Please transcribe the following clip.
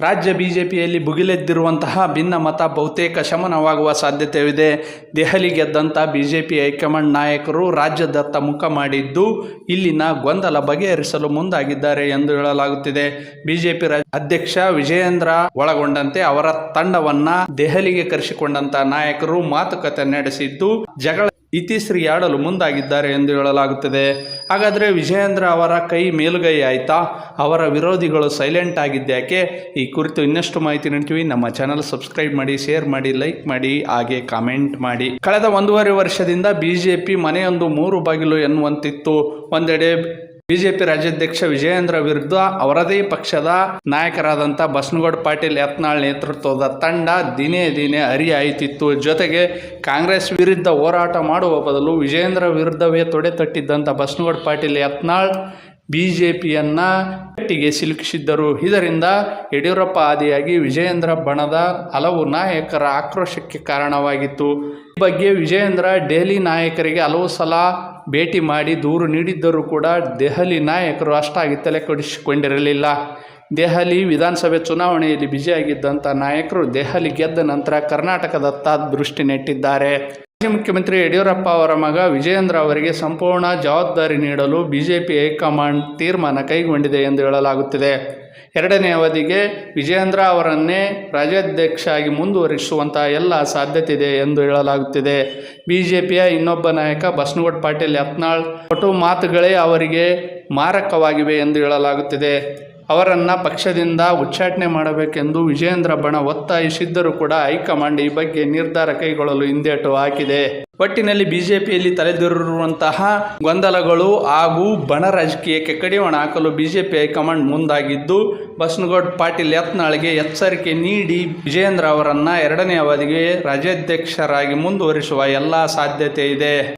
ರಾಜ್ಯ ಬಿಜೆಪಿಯಲ್ಲಿ ಭುಗಿಲೆದ್ದಿರುವಂತಹ ಭಿನ್ನಮತ ಬಹುತೇಕ ಶಮನವಾಗುವ ಸಾಧ್ಯತೆಯಿದೆ. ದೆಹಲಿ ಗೆದ್ದಂಥ ಬಿಜೆಪಿ ಹೈಕಮಾಂಡ್ ನಾಯಕರು ರಾಜ್ಯದತ್ತ ಮುಖ ಮಾಡಿದ್ದು ಇಲ್ಲಿನ ಗೊಂದಲ ಬಗೆಹರಿಸಲು ಮುಂದಾಗಿದ್ದಾರೆ ಎಂದು ಹೇಳಲಾಗುತ್ತಿದೆ. ಬಿಜೆಪಿ ಅಧ್ಯಕ್ಷ ವಿಜಯೇಂದ್ರ ಒಳಗೊಂಡಂತೆ ಅವರ ತಂಡವನ್ನ ದೆಹಲಿಗೆ ಕರೆಸಿಕೊಂಡಂತಹ ನಾಯಕರು ಮಾತುಕತೆ ನಡೆಸಿದ್ದು ಜಗಳ ಇತಿಶ್ರೀಯಾಡಲು ಮುಂದಾಗಿದ್ದಾರೆ ಎಂದು ಹೇಳಲಾಗುತ್ತದೆ. ಹಾಗಾದರೆ ವಿಜಯೇಂದ್ರ ಅವರ ಕೈ ಮೇಲುಗೈ ಆಯ್ತಾ? ಅವರ ವಿರೋಧಿಗಳು ಸೈಲೆಂಟ್ ಆಗಿದ್ದ್ಯಾಕೆ ಈ ಕುರಿತು ಇನ್ನಷ್ಟು ಮಾಹಿತಿ ನೀಡ್ತೀವಿ. ನಮ್ಮ ಚಾನಲ್ ಸಬ್ಸ್ಕ್ರೈಬ್ ಮಾಡಿ ಶೇರ್ ಮಾಡಿ ಲೈಕ್ ಮಾಡಿ, ಹಾಗೆ ಕಾಮೆಂಟ್ ಮಾಡಿ. ಕಳೆದ ಒಂದೂವರೆ ವರ್ಷದಿಂದ ಬಿಜೆಪಿ ಮನೆಯೊಂದು ಮೂರು ಬಾಗಿಲು ಎನ್ನುವಂತಿತ್ತು. ಒಂದೆಡೆ ಬಿಜೆಪಿ ರಾಜ್ಯಾಧ್ಯಕ್ಷ ವಿಜಯೇಂದ್ರ ವಿರುದ್ಧ ಅವರದೇ ಪಕ್ಷದ ನಾಯಕರಾದಂಥ ಬಸನಗೌಡ ಪಾಟೀಲ್ ಯತ್ನಾಳ್ ನೇತೃತ್ವದ ತಂಡ ದಿನೇ ದಿನೇ ಹರಿಯಾಯಿತಿತ್ತು. ಜೊತೆಗೆ ಕಾಂಗ್ರೆಸ್ ವಿರುದ್ಧ ಹೋರಾಟ ಮಾಡುವ ಬದಲು ವಿಜಯೇಂದ್ರ ವಿರುದ್ಧವೇ ತೊಡೆ ತಟ್ಟಿದ್ದಂಥ ಬಸನಗೌಡ ಪಾಟೀಲ್ ಯತ್ನಾಳ್ ಬಿ ಜೆ ಪಿಯನ್ನು ಗಟ್ಟಿಗೆ ಸಿಲುಕಿಸಿದ್ದರು. ಇದರಿಂದ ಯಡಿಯೂರಪ್ಪ ಆದಿಯಾಗಿ ವಿಜಯೇಂದ್ರ ಬಣದ ಹಲವು ನಾಯಕರ ಆಕ್ರೋಶಕ್ಕೆ ಕಾರಣವಾಗಿತ್ತು. ಈ ಬಗ್ಗೆ ವಿಜಯೇಂದ್ರ ಡೇಲಿ ನಾಯಕರಿಗೆ ಹಲವು ಸಲ ಭೇಟಿ ಮಾಡಿ ದೂರು ನೀಡಿದ್ದರೂ ಕೂಡ ದೆಹಲಿ ನಾಯಕರು ಅಷ್ಟಾಗಿ ತಲೆ ಕೊಡಿಸಿಕೊಂಡಿರಲಿಲ್ಲ. ದೆಹಲಿ ವಿಧಾನಸಭೆ ಚುನಾವಣೆಯಲ್ಲಿ ಬಿಜಿಯಾಗಿದ್ದಂಥ ನಾಯಕರು ದೆಹಲಿ ಗೆದ್ದ ನಂತರ ಕರ್ನಾಟಕದತ್ತ ದೃಷ್ಟಿ ನೆಟ್ಟಿದ್ದಾರೆ. ಮಾಜಿ ಮುಖ್ಯಮಂತ್ರಿ ಯಡಿಯೂರಪ್ಪ ಅವರ ಮಗ ವಿಜಯೇಂದ್ರ ಅವರಿಗೆ ಸಂಪೂರ್ಣ ಜವಾಬ್ದಾರಿ ನೀಡಲು ಬಿಜೆಪಿ ಹೈಕಮಾಂಡ್ ತೀರ್ಮಾನ ಕೈಗೊಂಡಿದೆ ಎಂದು ಹೇಳಲಾಗುತ್ತಿದೆ. ಎರಡನೇ ಅವಧಿಗೆ ವಿಜಯೇಂದ್ರ ಅವರನ್ನೇ ರಾಜ್ಯಾಧ್ಯಕ್ಷ ಆಗಿ ಮುಂದುವರಿಸುವಂತಹ ಎಲ್ಲ ಸಾಧ್ಯತೆ ಇದೆ ಎಂದು ಹೇಳಲಾಗುತ್ತಿದೆ. ಬಿಜೆಪಿಯ ಇನ್ನೊಬ್ಬ ನಾಯಕ ಬಸನಗೌಡ ಪಾಟೀಲ್ ಯತ್ನಾಳ್, ಒಟ್ಟು ಮಾತುಗಳೇ ಅವರಿಗೆ ಮಾರಕವಾಗಿವೆ ಎಂದು ಹೇಳಲಾಗುತ್ತಿದೆ. ಅವರನ್ನು ಪಕ್ಷದಿಂದ ಉಚ್ಚಾಟನೆ ಮಾಡಬೇಕೆಂದು ವಿಜಯೇಂದ್ರ ಬಣ ಒತ್ತಾಯಿಸಿದ್ದರೂ ಕೂಡ ಹೈಕಮಾಂಡ್ ಈ ಬಗ್ಗೆ ನಿರ್ಧಾರ ಕೈಗೊಳ್ಳಲು ಹಿಂದೇಟು ಹಾಕಿದೆ. ಒಟ್ಟಿನಲ್ಲಿ ಬಿಜೆಪಿಯಲ್ಲಿ ತಲೆದೋರಿರುವಂತಹ ಗೊಂದಲಗಳು ಹಾಗೂ ಬಣ ರಾಜಕೀಯಕ್ಕೆ ಕಡಿವಾಣ ಹಾಕಲು ಬಿಜೆಪಿ ಹೈಕಮಾಂಡ್ ಮುಂದಾಗಿದ್ದು, ಬಸನಗೌಡ ಪಾಟೀಲ್ ಯತ್ನಾಳ್ಗೆ ಎಚ್ಚರಿಕೆ ನೀಡಿ ವಿಜಯೇಂದ್ರ ಅವರನ್ನು ಎರಡನೇ ಅವಧಿಗೆ ರಾಜ್ಯಾಧ್ಯಕ್ಷರಾಗಿ ಮುಂದುವರಿಸುವ ಎಲ್ಲ ಸಾಧ್ಯತೆ ಇದೆ.